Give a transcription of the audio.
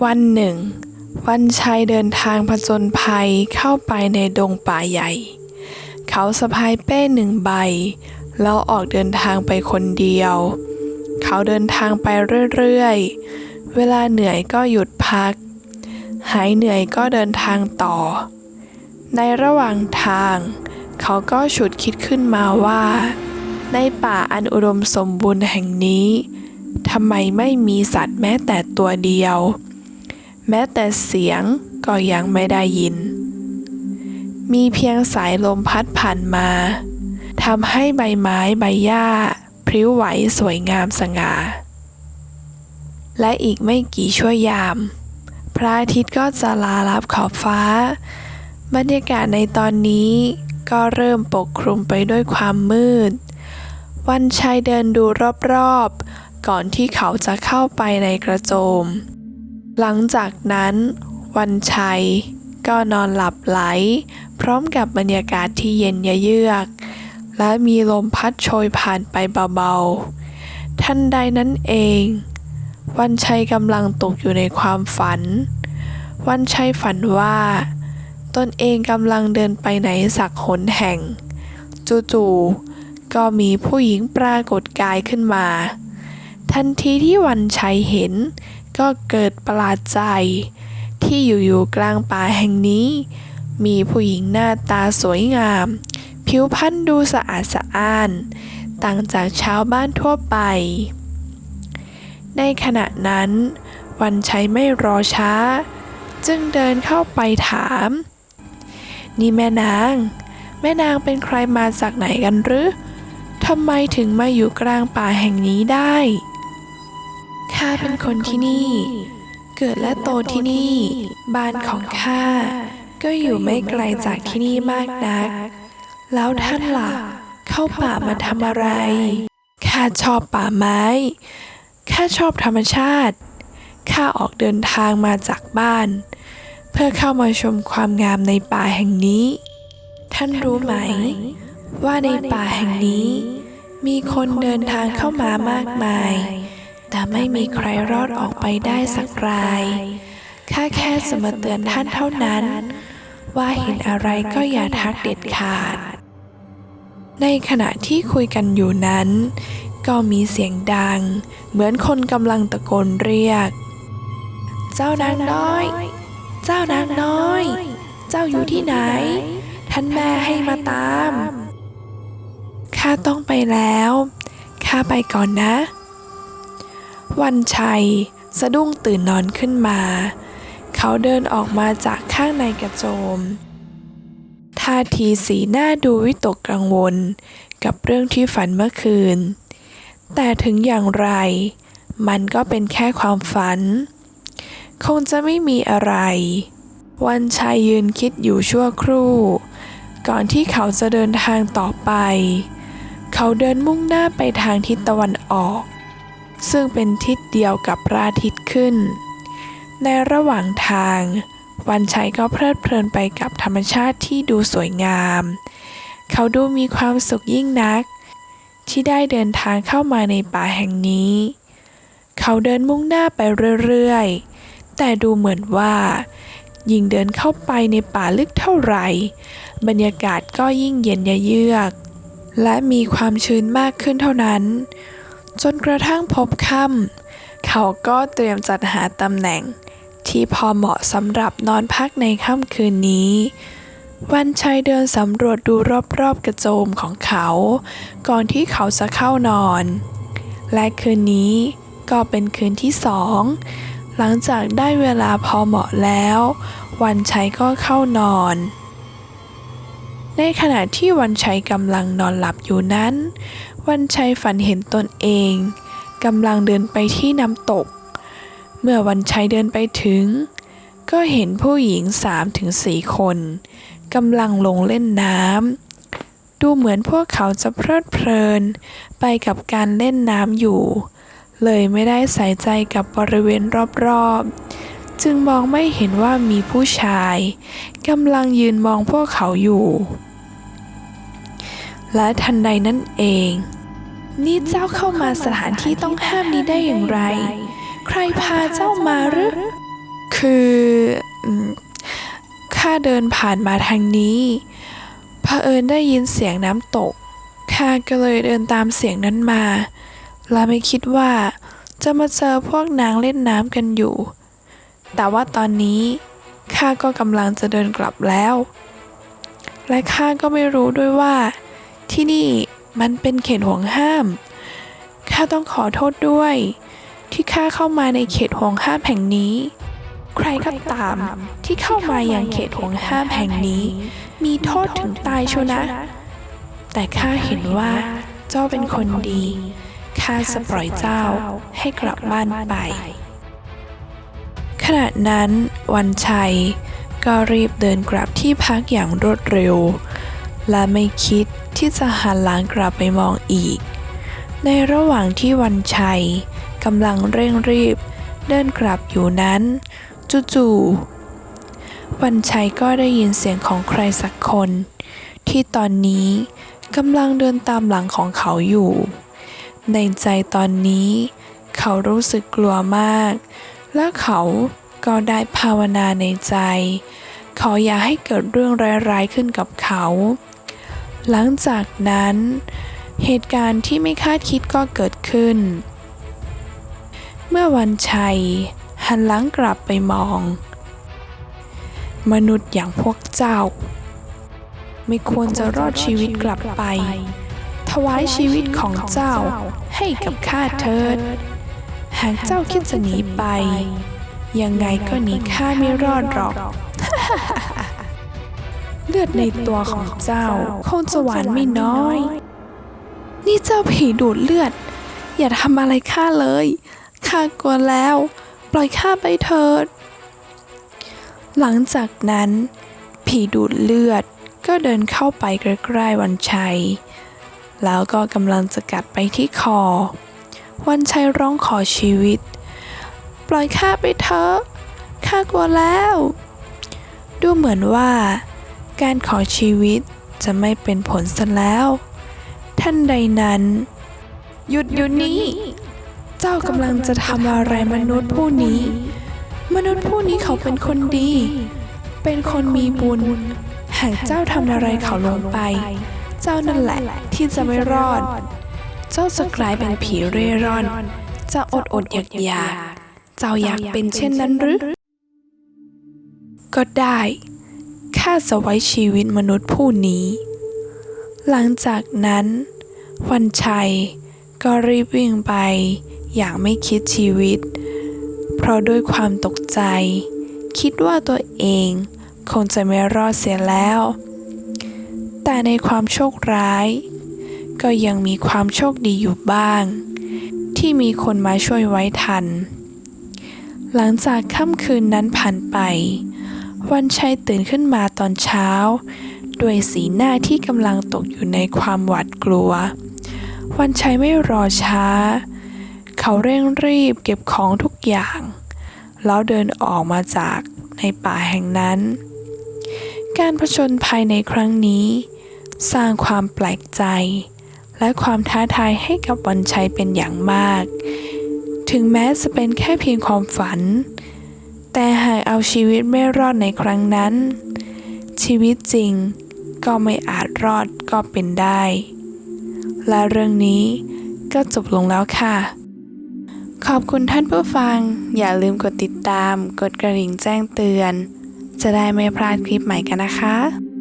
วันหนึ่ง วันชัยเดินทางผจญภัยเข้าไปในดงป่าใหญ่ เขาสะพายเป้หนึ่งใบ แล้วออกเดินทางไปคนเดียว เขาเดินทางไปเรื่อยๆ เวลาเหนื่อยก็หยุดพัก หายเหนื่อยก็เดินทางต่อ ในระหว่างทาง เขาก็ฉุดคิดขึ้นมาว่า ในป่าอันอุดมสมบูรณ์แห่งนี้ทำไมไม่มีสัตว์แม้แต่ตัวเดียว แม้แต่เสียงก็ยังไม่ได้ยิน มีเพียงสายลมพัดผ่านมาทำให้ใบไม้ใบหญ้า พริ้วไหวสวยงามสง่า และอีกไม่กี่ชั่วยาม พระอาทิตย์ก็จะลาลับขอบฟ้า บรรยากาศในตอนนี้ก็เริ่มปกคลุมไปด้วยความมืด วันชัยเดินดูรอบๆ ก่อนที่เขาจะเข้าไปในกระโจม หลังจากนั้น วันชัย ก็นอนหลับไหล พร้อมกับบรรยากาศที่เย็นยะเยือก และมีลมพัดโชยผ่านไปเบาๆ ทันใดนั้นเอง วันชัยกำลังตกอยู่ในความฝัน วันชัยฝันว่า ตนเองกำลังเดินไปไหนสักหนแห่ง จู่ๆก็มีผู้หญิงปรากฏกายขึ้นมา ทันทีที่วันชัยเห็น ก็เกิดประหลาดใจ ที่อยู่ๆกลางป่าแห่งนี้ มีผู้หญิงหน้าตาสวยงาม ผิวพรรณดูสะอาดสะอ้าน ต่างจากชาวบ้านทั่วไป ในขณะนั้น วันชัยไม่รอช้า จึงเดินเข้าไปถาม นี่แม่นาง แม่นางเป็นใครมาจากไหนกันหรือทำไมถึงมาอยู่กลางป่าแห่งนี้ได้ ข้าเป็นคนที่นี่ เกิดและโตที่นี่ บ้านของข้าก็อยู่ไม่ไกลจากที่นี่มากนัก แล้วท่านล่ะ เข้าป่ามาทำอะไร ข้าชอบป่าไม้ ข้าชอบธรรมชาติ ข้าออกเดินทางมาจากบ้าน เพื่อเข้ามาชมความงามในป่าแห่งนี้ ท่านรู้ไหม ว่าในป่าแห่งนี้ มีคนเดินทางเข้ามามากมาย แต่ไม่มีใครรอดออกไปได้สักรายข้าแค่จะมาเตือนท่านเท่านั้น ว่าเห็นอะไรก็อย่าทักเด็ดขาด ในขณะที่คุยกันอยู่นั้น ก็มีเสียงดัง เหมือนคนกำลังตะโกนเรียก เจ้านางน้อย เจ้านางน้อย เจ้าอยู่ที่ไหน ท่านแม่ให้มาตามข้าต้องไปแล้ว ข้าไปก่อนนะ วันชัย สะดุ้งตื่นนอนขึ้นมา เขาเดินออกมาจากข้างในกระโจม ท่าทีสีหน้าดูวิตกกังวล กับเรื่องที่ฝันเมื่อคืน แต่ถึงอย่างไร มันก็เป็นแค่ความฝัน คงจะไม่มีอะไร วันชัยยืนคิดอยู่ชั่วครู่ ก่อนที่เขาจะเดินทางต่อไป เขาเดินมุ่งหน้าไปทางทิศตะวันออก ซึ่งเป็นทิศเดียวกับพระอาทิตย์ขึ้น ในระหว่างทาง วันชัยก็เพลิดเพลินไปกับธรรมชาติที่ดูสวยงาม เขาดูมีความสุขยิ่งนัก ที่ได้เดินทางเข้ามาในป่าแห่งนี้ เขาเดินมุ่งหน้าไปเรื่อยๆ แต่ดูเหมือนว่ายิ่งเดินเข้าไปในป่าลึกเท่าไหร่ บรรยากาศก็ยิ่งเย็นยะเยือก และมีความชื้นมากขึ้นเท่านั้น จนกระทั่งพบค่ำเขาก็เตรียมจัดหาตำแหน่ง ที่พอเหมาะสำหรับนอนพักในค่ำคืนนี้ วันชัยเดินสำรวจดูรอบๆกระโจมของเขา ก่อนที่เขาจะเข้านอน และคืนนี้ก็เป็นคืนที่สองหลังจากได้เวลาพอเหมาะแล้ว วันชัยก็เข้านอน ในขณะที่วันชัยกำลังนอนหลับอยู่นั้น วันชัยฝันเห็นตนเองกำลังเดินไปที่น้ำตก เมื่อวันชัยเดินไปถึง ก็เห็นผู้หญิงสามถึงสี่คนกำลังลงเล่นน้ำดูเหมือนพวกเขาจะเพลิดเพลินไปกับการเล่นน้ำอยู่ เลยไม่ได้ใส่ใจกับบริเวณรอบๆ จึงมองไม่เห็นว่ามีผู้ชายกำลังยืนมองพวกเขาอยู่ และทันใดนั่นเอง นี่เจ้าเข้ามาสถานที่ต้องห้ามนี้ได้อย่างไร ใครพาเจ้ามาหรือ คือข้าเดินผ่านมาทางนี้เผอิญได้ยินเสียงน้ำตกข้าก็เลยเดินตามเสียงนั้นมา และไม่คิดว่า จะมาเจอพวกนางเล่นน้ำกันอยู่ แต่ว่าตอนนี้ข้าก็กำลังจะเดินกลับแล้ว และข้าก็ไม่รู้ด้วยว่า ที่นี่มันเป็นเขตห่วงห้าม ข้าต้องขอโทษด้วย ที่ข้าเข้ามาในเขตห่วงห้ามแห่งนี้ ใครก็ตามที่เข้ามาอย่างเขตห่วงห้ามแห่งนี้ มีโทษถึงตายชัวนะ แต่ข้าเห็นว่าเจ้าเป็นคนดี ข้าจะปล่อยเจ้าให้กลับบ้านไป ขณะนั้นวันชัยก็รีบเดินกลับที่พักอย่างรวดเร็ว และไม่คิดที่จะหันหลังกลับไปมองอีก ในระหว่างที่วันชัยกำลังเร่งรีบ เดินกลับอยู่นั้นจู่ๆวันชัยก็ได้ยินเสียงของใครสักคน ที่ตอนนี้กำลังเดินตามหลังของเขาอยู่ ในใจตอนนี้ เขารู้สึกกลัวมาก และเขาก็ได้ภาวนาในใจขาอย่าให้เกิดเรื่องร้ายๆขึ้นกับเขา หลังจากนั้น เหตุการณ์ที่ไม่คาดคิดก็เกิดขึ้น เมื่อวันชัย หันหลังกลับไปมอง มนุษย์อย่างพวกเจ้า ไม่ควรจะรอดชีวิตกลับไป ถวายชีวิตของเจ้าให้กับข้าเถิด หากเจ้าคิดจะหนีไป ยังไงก็หนีข้าไม่รอดหรอก เลือดในตัวของเจ้าคงจะหวานไม่น้อย นี่เจ้าผีดูดเลือด อย่าทำอะไรข้าเลยข้ากลัวแล้ว ปล่อยข้าไปเถิด หลังจากนั้น ผีดูดเลือดก็เดินเข้าไปใกล้ๆวันชัย แล้วก็กำลังจะกัดไปที่คอ วันชัยร้องขอชีวิต ปล่อยข้าไปเถอะข้ากลัวแล้ว ดูเหมือนว่า การขอชีวิตจะไม่เป็นผลซะแล้ว ท่านใดนั้น หยุดอยู่นี้ เจ้ากำลังจะทำอะไรมนุษย์ผู้นี้ มนุษย์ผู้นี้เขาเป็นคนดี เป็นคนมีบุญ หากเจ้าทำอะไรเขาลงไป เจ้านั่นแหละที่จะไม่รอด เจ้าจะกลายเป็นผีเร่ร่อน จะอดอดอยากอยาก เจ้าอยากเป็นเช่นนั้นหรือ ก็ได้ ข้าจะไว้ชีวิตมนุษย์ผู้นี้ หลังจากนั้น วันชัยก็รีบวิ่งไป อย่างไม่คิดชีวิต เพราะด้วยความตกใจ คิดว่าตัวเองคงจะไม่รอดเสียแล้ว แต่ในความโชคร้าย ก็ยังมีความโชคดีอยู่บ้าง ที่มีคนมาช่วยไว้ทัน หลังจากค่ำคืนนั้นผ่านไป วันชัยตื่นขึ้นมาตอนเช้า ด้วยสีหน้าที่กำลังตกอยู่ในความหวาดกลัว วันชัยไม่รอช้า เขาเร่งรีบเก็บของทุกอย่าง แล้วเดินออกมาจากในป่าแห่งนั้น การผจญภัยในครั้งนี้ สร้างความแปลกใจ และความท้าทายให้กับวันชัยเป็นอย่างมาก ถึงแม้จะเป็นแค่เพียงความฝัน แต่หากเอาชีวิตไม่รอดในครั้งนั้น ชีวิตจริงก็ไม่อาจรอดก็เป็นได้ และเรื่องนี้ก็จบลงแล้วค่ะ ขอบคุณท่านผู้ฟัง อย่าลืมกดติดตาม กดกระดิ่งแจ้งเตือน จะได้ไม่พลาดคลิปใหม่กันนะคะ